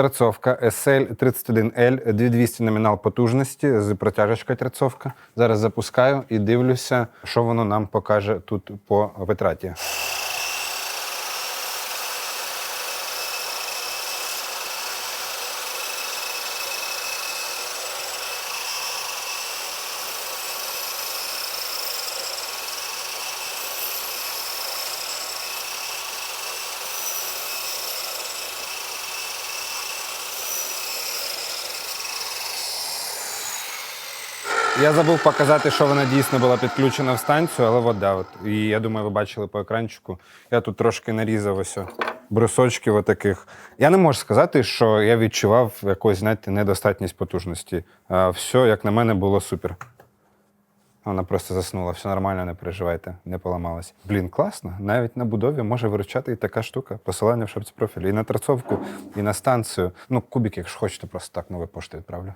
Торцовка SL31L 2200 номінал потужності з протяжечкою торцовка. Зараз запускаю і дивлюся, що воно нам покаже тут по витраті. Я забув показати, що вона дійсно була підключена в станцію, але от, да, от. І я думаю, ви бачили по екранчику. Я тут трошки нарізав ось брусочків отаких. Я не можу сказати, що я відчував якусь, знаєте, недостатність потужності. А, все, як на мене, було супер. Вона просто заснула, все нормально, не переживайте, не поламалась. Блін, класно. Навіть на будові може виручати і така штука. Посилання в шапці профілю. І на торцовку, і на станцію. Ну, кубик, якщо хочете, просто так новою поштою відправлю.